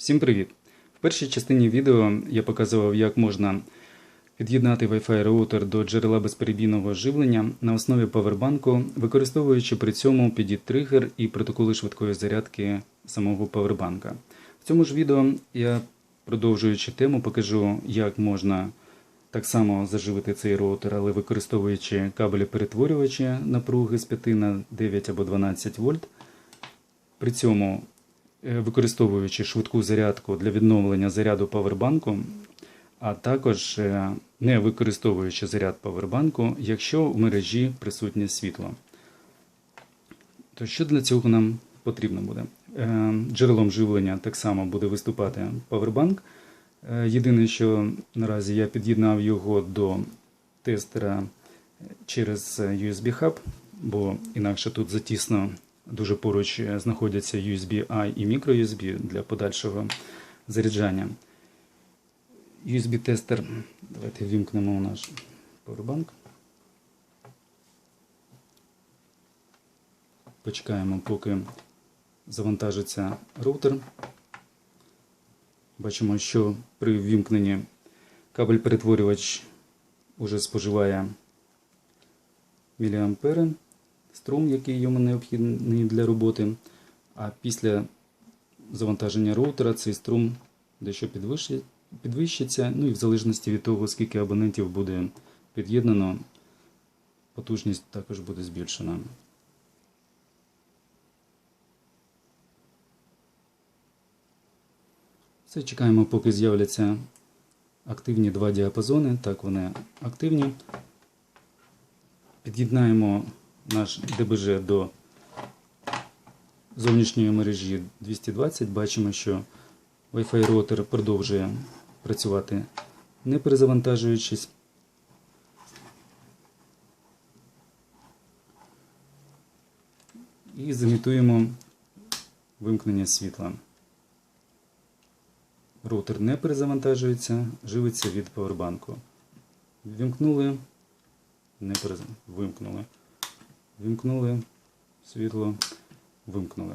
Всім привіт! В першій частині відео я показував, як можна під'єднати Wi-Fi роутер до джерела безперебійного живлення на основі павербанку, використовуючи при цьому PD-тригер і протоколи швидкої зарядки самого павербанка. В цьому ж відео я, продовжуючи тему, покажу, як можна так само заживити цей роутер, але використовуючи кабелі перетворювачі напруги з 5 на 9 або 12 вольт. При цьому використовуючи швидку зарядку для відновлення заряду павербанку, а також е, не використовуючи заряд павербанку, якщо в мережі присутнє світло. То що для цього нам потрібно буде? Е, Джерелом живлення так само буде виступати павербанк. Е, Єдине, що наразі я під'єднав його до тестера через USB-хаб, бо інакше тут затісно дуже поруч е, знаходяться USB-I і microUSB для подальшого заряджання. USB-тестер. Давайте вімкнемо наш поwerbank. Почекаємо, поки завантажиться роутер. Бачимо, що при ввімкненні кабель-перетворювач уже споживає міліампери, струм, який йому необхідний для роботи. А після завантаження роутера цей струм дещо підвищиться. Ну і в залежності від того, скільки абонентів буде під'єднано, потужність також буде збільшена. Все, чекаємо, поки з'являться активні два діапазони. Так, вони активні. Під'єднаємо наш ДБЖ до зовнішньої мережі 220. Бачимо, що Wi-Fi роутер продовжує працювати не перезавантажуючись. І зімітуємо вимкнення світла. Роутер не перезавантажується, живиться від павербанку. Вімкнули, не перез... вимкнули. Вімкнули світло, вимкнули.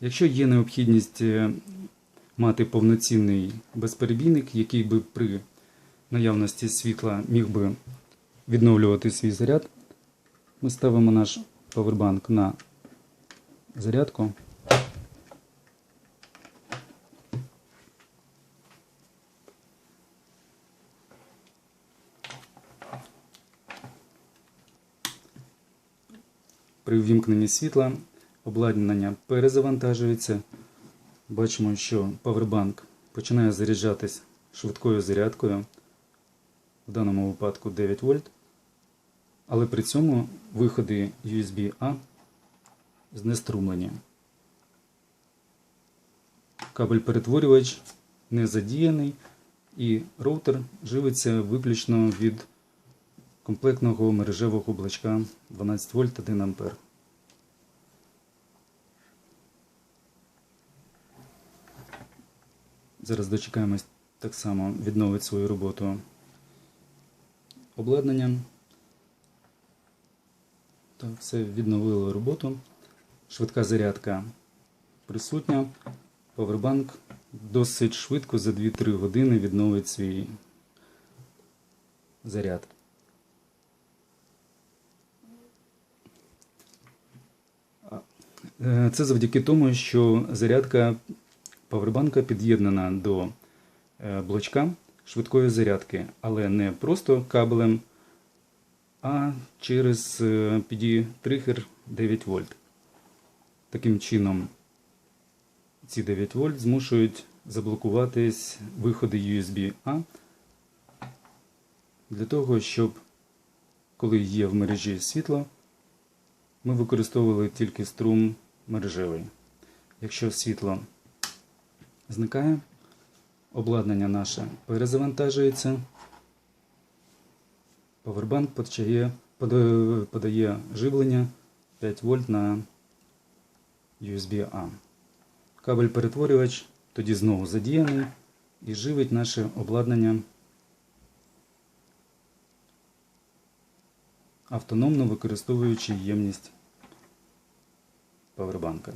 Якщо є необхідність е, мати повноцінний безперебійник, який би при наявності світла міг би відновлювати свій заряд, ми ставимо наш павербанк на зарядку. При ввімкненні світла обладнання перезавантажується. Бачимо, що павербанк починає заряджатись швидкою зарядкою, в даному випадку 9 вольт. Але при цьому виходи USB-A знеструмлені. Кабель-перетворювач не задіяний і роутер живиться виключно від комплектного мережевого блочка 12 вольт 1 ампер. Зараз дочекаємось так само відновить свою роботу обладнання. Так, все відновило роботу. Швидка зарядка присутня. Повербанк досить швидко за 2-3 години відновить свій заряд. Це завдяки тому, що зарядка павербанка під'єднана до е, блочка швидкої зарядки, але не просто кабелем, а через е, PD-тригер 9 вольт. Таким чином, ці 9 вольт змушують заблокуватись виходи USB-A для того, щоб коли є в мережі світло, ми використовували тільки струм мережевий. Якщо світло зникає, обладнання наше перезавантажується, подає, подає живлення 5 вольт на USB-A. Кабель-перетворювач тоді знову задіяний і живить наше обладнання автономно використовуючи ємність павербанка.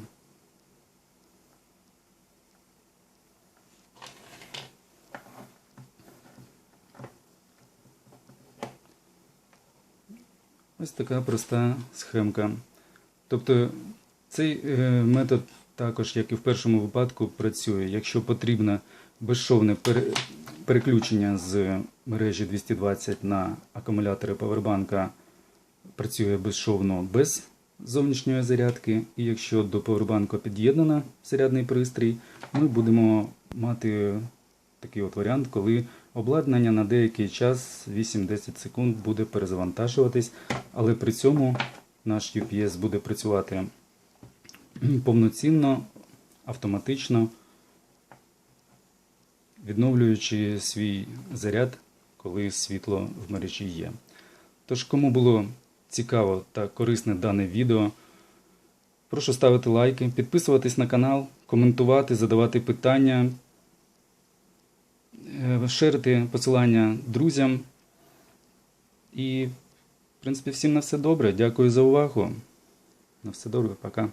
Ось така проста схемка. Тобто цей е, метод також, як і в першому випадку, працює. Якщо потрібно безшовне переключення з мережі 220 на акумулятори павербанка, працює безшовно без зовнішньої зарядки. І якщо до павербанку під'єднано зарядний пристрій, ми будемо мати такий от варіант, коли обладнання на деякий час 8-10 секунд буде перезавантажуватись, але при цьому наш UPS буде працювати повноцінно, автоматично, відновлюючи свій заряд, коли світло в мережі є. Тож, кому було цікаво та корисне дане відео, прошу ставити лайки, підписуватись на канал, коментувати, задавати питання, е, шерити посилання друзям. І, в принципі, всім на все добре. Дякую за увагу. На все добре, пока.